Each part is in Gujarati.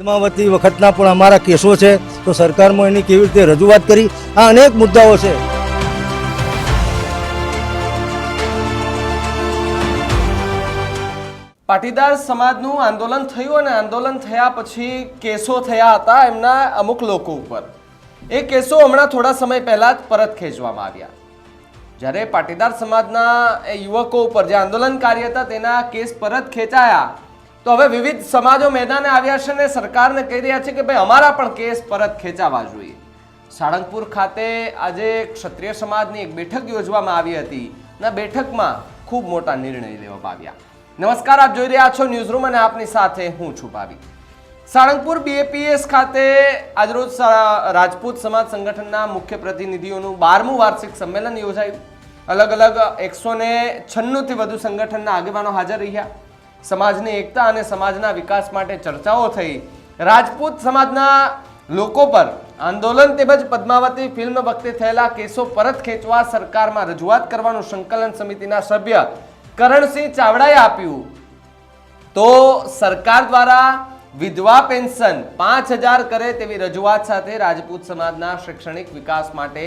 પદ્માવતી વખતના પણ અમારા કેસો છે, તો સરકારમાં એની કેવી રીતે રજૂઆત કરી? આ અનેક મુદ્દાઓ છે. પાટીદાર સમાજનું આંદોલન થયું અને આંદોલન થયા પછી કેસો થયા હતા એમના અમુક લોકો ઉપર. એ કેસો હમણાં થોડા સમય પહેલાં જ પરત ખેંચવામાં આવ્યા. જ્યારે પાટીદાર સમાજના યુવકો ઉપર જે આંદોલનકારી હતા, તેના કેસ પરત ખેંચાયા. તો હવે વિવિધ સમાજો મેદાને આવ્યા છે અને સરકારને કહી રહ્યા છે કે ભાઈ, અમારા પણ કેસ પરત ખેંચાવા જોઈએ. સાળંગપુર ખાતે આજે ક્ષત્રિય સમાજની એક બેઠક યોજવામાં આવી હતી અને બેઠકમાં ખૂબ મોટા નિર્ણય લેવામાં આવ્યા. નમસ્કાર, આપ જોઈ રહ્યા છો ન્યૂઝ રૂમ અને આપની સાથે હું છું ભાવી. સાળંગપુર બીએપીએસ ખાતે આજરોજ રાજપૂત સમાજ સંગઠનના મુખ્ય પ્રતિનિધિઓનું બારમું વાર્ષિક સંમેલન યોજાયું. અલગ અલગ એકસો ને છન્નુંથી વધુ સંગઠનના આગેવાનો હાજર રહ્યા. સમાજની એકતા અને સમાજના વિકાસ માટે ચર્ચાઓ થઈ. રાજપૂત સમાજના લોકો પર આંદોલન તેમજ પદ્માવતી ફિલ્મ વખતે થયેલા કેસો પરત ખેંચવા સરકારમાં રજૂઆત કરવાનું સંકલન સમિતિના સભ્ય કરણસિંહ ચાવડાએ આપ્યું. તો સરકાર દ્વારા વિધવા પેન્શન પાંચ હજાર કરે તેવી રજૂઆત સાથે રાજપૂત સમાજના શૈક્ષણિક વિકાસ માટે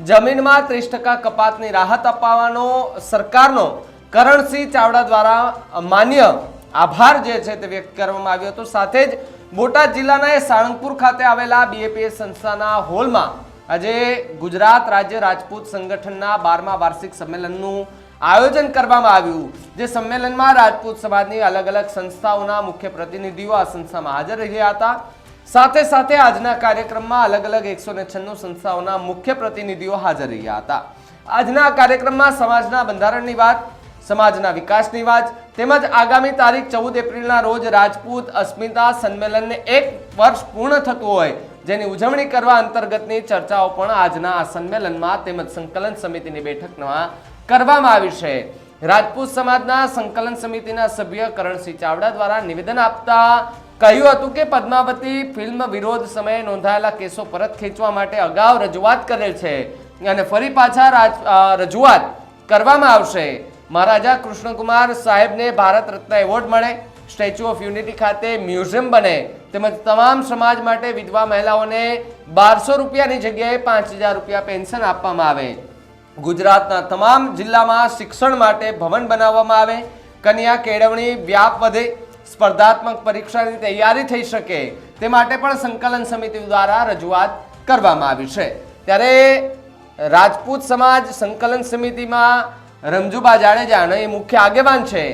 જમીનમાં ત્રીસ ટકા કપાતની રાહત અપાવવાનો સરકારનો કરણસિંહ ચાવડા દ્વારા માન્ય આભાર જે છે તે વ્યક્ત કરવામાં આવ્યો હતો. સાથે જ બોટાદ જિલ્લાના સાળંગપુર ખાતે આવેલા બીએપીએસ સંસ્થાના હોલમાં આજે ગુજરાત રાજ્ય રાજપૂત સંગઠનના બારમા વાર્ષિક સંમેલનનું આયોજન કરવામાં આવ્યું. જે સંમેલનમાં રાજપૂત સમાજની અલગ અલગ સંસ્થાઓના મુખ્ય પ્રતિનિધિઓ આ સંસ્થામાં હાજર રહ્યા હતા. સાથે સાથે આજના કાર્યક્રમમાં અલગ અલગ એકસો ને છન્નું સંસ્થાઓના મુખ્ય પ્રતિનિધિઓ હાજર રહ્યા હતા. આજના કાર્યક્રમમાં સમાજના બંધારણની વાત સમાજના વિકાસની વાત. તેમજ આગામી તારીખ ચૌદ એપ્રિલના રોજ રાજપૂત અસ્મિતા સંમેલનને એક વર્ષ પૂર્ણ થતું હોય જેની ઉજવણી કરવા અંતર્ગતની ચર્ચાઓ પણ આજના આ સંમેલનમાં તેમજ સંકલન સમિતિની બેઠકમાં કરવામાં આવી છે. રાજપૂત સમાજના સંકલન સમિતિના સભ્ય કરણસિંહ ચાવડા દ્વારા નિવેદન આપતા કહ્યું હતું કે પદ્માવતી ફિલ્મ વિરોધ સમયે નોંધાયેલા કેસો પરત ખેંચવા માટે અગાઉ રજૂઆત કરેલ છે અને ફરી પાછા રાજ રજૂઆત કરવામાં આવશે. મહારાજા કૃષ્ણકુમાર સાહેબને ભારત રત્ન એવોર્ડ મળે. સ્ટેચ્યુ ઓફ યુનિટી ખાતે મ્યુઝિયમ બને. તેમજ તમામ સમાજ માટે વિધવા મહિલાઓને બારસો રૂપિયાની જગ્યાએ પાંચ હજાર રૂપિયા પેન્શન આપવામાં આવે. ગુજરાતના તમામ જિલ્લામાં શિક્ષણ માટે ભવન બનાવવામાં આવે. કન્યા કેળવણી વ્યાપ વધે. સ્પર્ધાત્મક પરીક્ષાની તૈયારી થઈ શકે. તે માટે પણ સંકલન સમિતિ દ્વારા રજૂઆત કરવામાં આવી છે. ત્યારે રાજપૂત સમાજ સંકલન સમિતિમાં રમજુબા જાડેજા એ મુખ્ય આગેવાન છે.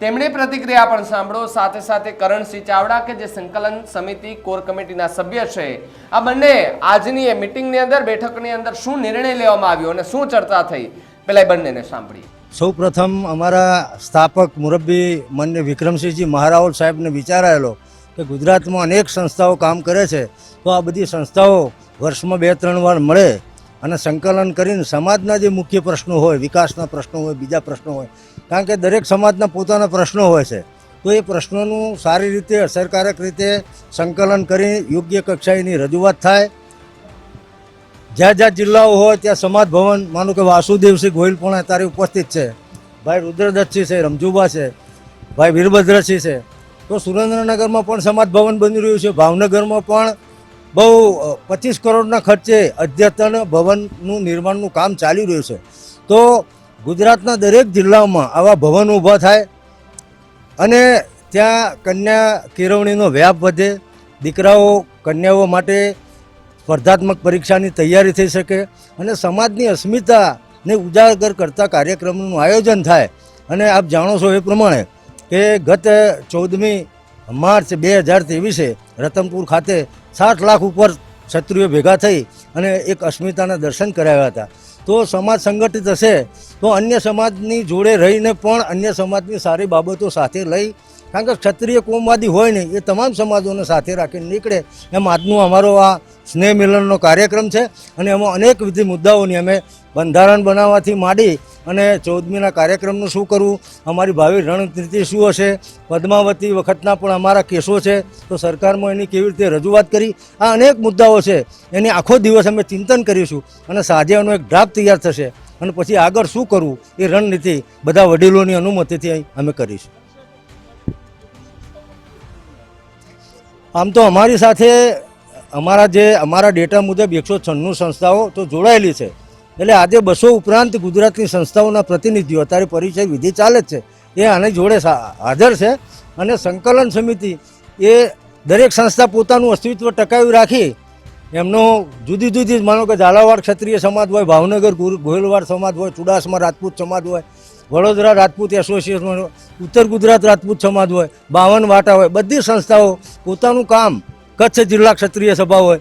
તેમણે પ્રતિક્રિયા પણ સાંભળો, સાથે સાથે કરણસિંહ ચાવડા કે જે સંકલન સમિતિ કોર કમિટીના સભ્ય છે. આ બંને આજની એ મિટિંગની અંદર, બેઠકની અંદર શું નિર્ણય લેવામાં આવ્યો અને શું ચર્ચા થઈ, પેલા બંનેને સાંભળી સૌ પ્રથમ અમારા સ્થાપક મુરબ્બી માન્ય વિક્રમસિંહજી મહારાવલ સાહેબને વિચારાયેલો કે ગુજરાતમાં અનેક સંસ્થાઓ કામ કરે છે, તો આ બધી સંસ્થાઓ વર્ષમાં બે ત્રણ વાર મળે. અને સંકલન કરીને સમાજના જે મુખ્ય પ્રશ્નો હોય, વિકાસના પ્રશ્નો હોય, બીજા પ્રશ્નો હોય, કારણ કે દરેક સમાજના પોતાના પ્રશ્નો હોય છે, તો એ પ્રશ્નોનું સારી રીતે, અસરકારક રીતે સંકલન કરી યોગ્ય કક્ષાએની રજૂઆત થાય. જ્યાં જ્યાં જિલ્લાઓ હોય, ત્યાં સમાજ ભવન, માનો કે વાસુદેવસિંહ ગોહિલ પણ અત્યારે ઉપસ્થિત છે, ભાઈ રુદ્રદત્તસિંહ છે, રમજુબા છે, ભાઈ વીરભદ્રસિંહ છે, તો સુરેન્દ્રનગરમાં પણ સમાજ ભવન બની રહ્યું છે, ભાવનગરમાં પણ બહુ પચીસ કરોડના ખર્ચે અદ્યતન ભવનનું નિર્માણનું કામ ચાલી રહ્યું છે. તો ગુજરાતના દરેક જિલ્લાઓમાં આવા ભવન ઊભા થાય અને ત્યાં કન્યા કેળવણીનો વ્યાપ વધે, દીકરાઓ કન્યાઓ માટે સ્પર્ધાત્મક પરીક્ષાની તૈયારી થઈ શકે અને સમાજની અસ્મિતાને ઉજાગર કરતા કાર્યક્રમનું આયોજન થાય. અને આપ જાણો છો એ પ્રમાણે કે ગત ચૌદમી માર્ચ બે હજાર ત્રેવીસે રતનપુર ખાતે સાત લાખ ઉપર ક્ષત્રિયો ભેગા થઈ અને એક અસ્મિતાના દર્શન કરાવ્યા હતા. તો સમાજ સંગઠિત હશે, તો અન્ય સમાજની જોડે રહીને પણ અન્ય સમાજની સારી બાબતો સાથે લઈ, કારણ કે ક્ષત્રિય કોમવાદી હોય ને, એ તમામ સમાજોને સાથે રાખીને નીકળે. એમ આજનું અમારો આ સ્નેહ મિલનનો કાર્યક્રમ છે અને એમાં અનેકવિધ મુદ્દાઓની અમે બંધારણ બનાવવાથી માંડી અને ચૌદમીના કાર્યક્રમનું શું કરવું? અમારી ભાવિ રણનીતિ શું હશે? પદ્માવતી વખતના પણ અમારા કેસો છે. તો સરકારમાં એની કેવી રીતે રજૂઆત કરી? આ અનેક મુદ્દાઓ છે. એની આખો દિવસ અમે ચિંતન કરીશું અને સાંજે એનો એક ડ્રાફ્ટ તૈયાર થશે. અને પછી આગળ શું કરવું? એ રણનીતિ બધા વડીલોની અનુમતિથી અમે કરીશું. આમ તો અમારી સાથે અમારા જે અમારા ડેટા મુજબ એકસો છન્નું સંસ્થાઓ તો જોડાયેલી છે. એટલે આજે બસો ઉપરાંત ગુજરાતની સંસ્થાઓના પ્રતિનિધિઓ, અત્યારે પરિચય વિધિ ચાલે છે. એ આની જોડે હાજર છે. અને સંકલન સમિતિ એ દરેક સંસ્થા પોતાનું અસ્તિત્વ ટકાવી રાખી એમનો જુદી જુદી, માનો કે ઝાલાવાડ ક્ષત્રિય સમાજ હોય, ભાવનગર ગુર- ગોહિલવાડ સમાજ હોય, ચુડાસમા રાજપૂત સમાજ હોય, વડોદરા રાજપૂત એસોસિએશન હોય, ઉત્તર ગુજરાત રાજપૂત સમાજ હોય, બાવન વાટા હોય, બધી સંસ્થાઓ પોતાનું કામ કચ્છ જિલ્લા ક્ષત્રિય સભા હોય,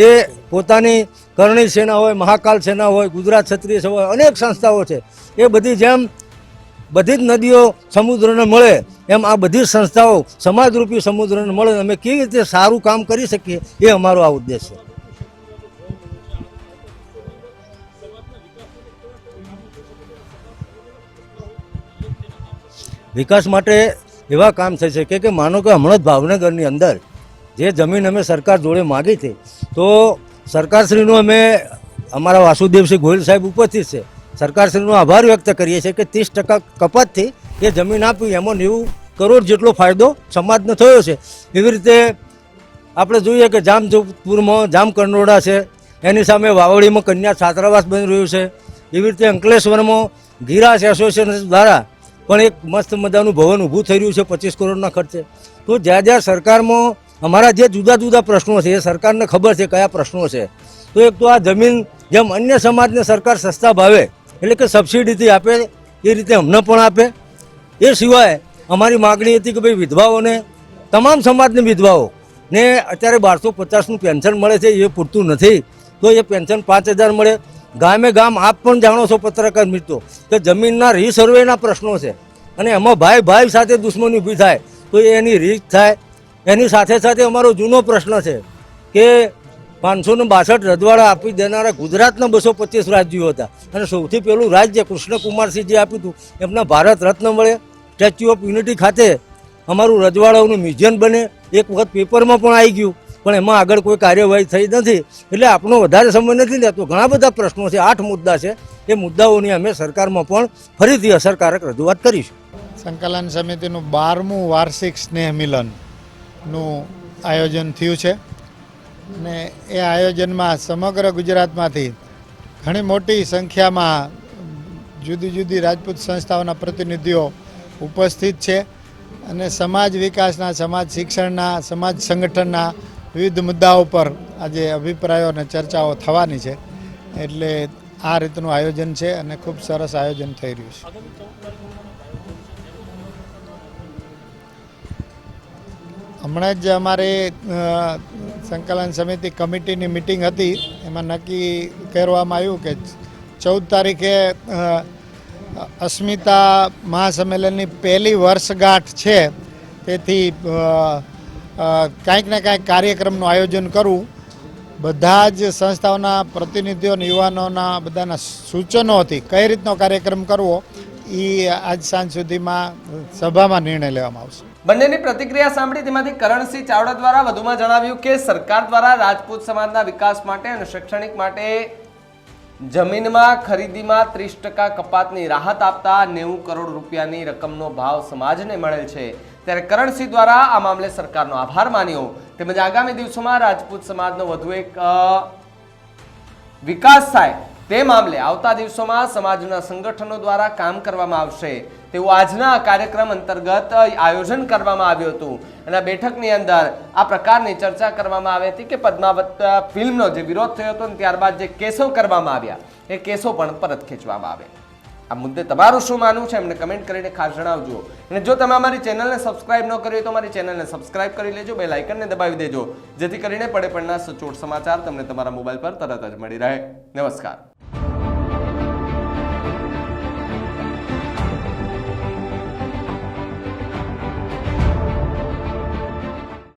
એ પોતાની કરણી સેના હોય, મહાકાલ સેના હોય, ગુજરાત ક્ષત્રિય સભા હોય, અનેક સંસ્થાઓ છે. એ બધી જેમ બધી જ નદીઓ સમુદ્રને મળે, એમ આ બધી સંસ્થાઓ સમાજરૂપી સમુદ્રને મળે, અમે કેવી રીતે સારું કામ કરી શકીએ, એ અમારો આ ઉદ્દેશ છે. વિકાસ માટે એવા કામ થઈ કે કે માનો કે હમણાં જ ભાવનગરની અંદર જે જમીન અમે સરકાર જોડે માગી હતી, તો સરકારશ્રીનો અમે અમારા વાસુદેવસિંહ ગોહિલ સાહેબ ઉપસ્થિત છે. સરકારશ્રીનો આભાર વ્યક્ત કરીએ છીએ કે ત્રીસ ટકા કપાતથી એ જમીન આપી એમાં નેવું કરોડ જેટલો ફાયદો સમાજને થયો છે. એવી રીતે આપણે જોઈએ કે જામજોધપુરમાં જામ કંડોળા છે, એની સામે વાવડીમાં કન્યા છાત્રાવાસ બની રહ્યું છે. એવી રીતે અંકલેશ્વરમાં ગિરાસ એસોસિએશન દ્વારા પણ એક મસ્ત મજાનું ભવન ઊભું થઈ રહ્યું છે, પચીસ કરોડના ખર્ચે. તો જ્યાં જ્યાં સરકારમાં અમારા જે જુદા જુદા પ્રશ્નો છે, એ સરકારને ખબર છે કયા પ્રશ્નો છે. તો એક તો આ જમીન જેમ અન્ય સમાજને સરકાર સસ્તા ભાવે, એટલે કે સબસિડીથી આપે, એ રીતે અમને પણ આપે. એ સિવાય અમારી માગણી હતી કે ભાઈ વિધવાઓને, તમામ સમાજની વિધવાઓ, ને અત્યારે બારસો પચાસનું પેન્શન મળે છે, એ પૂરતું નથી, તો એ પેન્શન પાંચ હજાર મળે. ગામે ગામ આપ પણ જાણો છો પત્રકાર મિત્રો, કે જમીનના રીસર્વેના પ્રશ્નો છે. અને એમાં ભાઈ ભાઈ સાથે દુશ્મની ઊભી થાય, તો એની રીત થાય એની સાથે સાથે અમારો જૂનો પ્રશ્ન છે કે પાંચસો ને બાસઠ રજવાડા આપી દેનારા ગુજરાતના બસો પચીસ રાજ્યો હતા. અને સૌથી પહેલું રાજ્ય કૃષ્ણકુમારસિંહ જે આપ્યું હતું. એમના ભારત રત્ન મળે. સ્ટેચ્યુ ઓફ યુનિટી ખાતે અમારું રજવાડાઓનું મ્યુઝિયમ બને. એક વખત પેપરમાં પણ આવી ગયું. પણ એમાં આગળ કોઈ કાર્યવાહી થઈ નથી. એટલે આપણો વધારે સમય નથી લેતો. ઘણા બધા પ્રશ્નો છે. આઠ મુદ્દા છે. એ મુદ્દાઓની અમે સરકારમાં પણ ફરીથી અસરકારક રજૂઆત કરીશું. સંકલન સમિતિનું બારમું વાર્ષિક સ્નેહ મિલનનું આયોજન થયું છે. અને એ આયોજનમાં સમગ્ર ગુજરાતમાંથી ઘણી મોટી સંખ્યામાં જુદી જુદી રાજપૂત સંસ્થાઓના પ્રતિનિધિઓ ઉપસ્થિત છે અને સમાજ વિકાસના, સમાજ શિક્ષણના, સમાજ સંગઠનના વિવિધ મુદ્દાઓ પર આજે અભિપ્રાયો અને ચર્ચાઓ થવાની છે. એટલે આ રીતનું આયોજન છે અને ખૂબ સરસ આયોજન થઈ રહ્યું છે. હમણાં જ અમારે સંકલન સમિતિ કમિટીની મિટિંગ હતી. એમાં નક્કી કરવામાં આવ્યું કે ચૌદ તારીખે અસ્મિતા મહાસંમેલનની પહેલી વર્ષગાંઠ છે. તેથી કાંઈક ને કાંઈક કાર્યક્રમનું આયોજન કરવું બધા જ સંસ્થાઓના પ્રતિનિધિઓ યુવાનોના બધાના સૂચનોથી કઈ રીતનો કાર્યક્રમ કરવો એ આજ સાંજ સુધીમાં સભામાં નિર્ણય લેવામાં આવશે. બંનેની પ્રતિક્રિયા સાંભળી તેમાંથી કરણસિંહ ચાવડા દ્વારા વધુમાં જણાવ્યું કે સરકાર દ્વારા રાજપૂત સમાજના વિકાસ માટે અને શૈક્ષણિક માટે જમીનમાં ખરીદીમાં ત્રીસ ટકા કપાતની રાહત આપતા નેવું કરોડ રૂપિયાની રકમનો ભાવ સમાજને મળેલ છે. ત્યારે કરણસિંહ દ્વારા આ મામલે સરકારનો આભાર માન્યો. તેમજ આગામી દિવસોમાં રાજપૂત સમાજનો વધુ એક વિકાસ થાય તે મામલે આવતા દિવસોમાં સમાજના સંગઠનો દ્વારા કામ કરવામાં આવશે. તેવું આજના આ કાર્યક્રમ અંતર્ગત આયોજન કરવામાં આવ્યું હતું. અને બેઠકની અંદર આ પ્રકારની ચર્ચા કરવામાં આવી હતી કે પદ્માવત ફિલ્મનો જે વિરોધ થયો હતો ત્યારબાદ જે કેસો કરવામાં આવ્યા, એ કેસો પણ પરત ખેંચવામાં આવે. આ મુદ્દે તમારું શું માનવું છે એમને કમેન્ટ કરીને ખાસ જણાવજો. અને જો તમે અમારી ચેનલને સબસ્ક્રાઇબ ન કરી તો અમારી ચેનલને સબસ્ક્રાઇબ કરી લેજો બે લાઇકનને દબાવી દેજો, જેથી કરીને પડે પડના સચોટ સમાચાર તમને તમારા મોબાઈલ પર તરત જ મળી રહે. નમસ્કાર.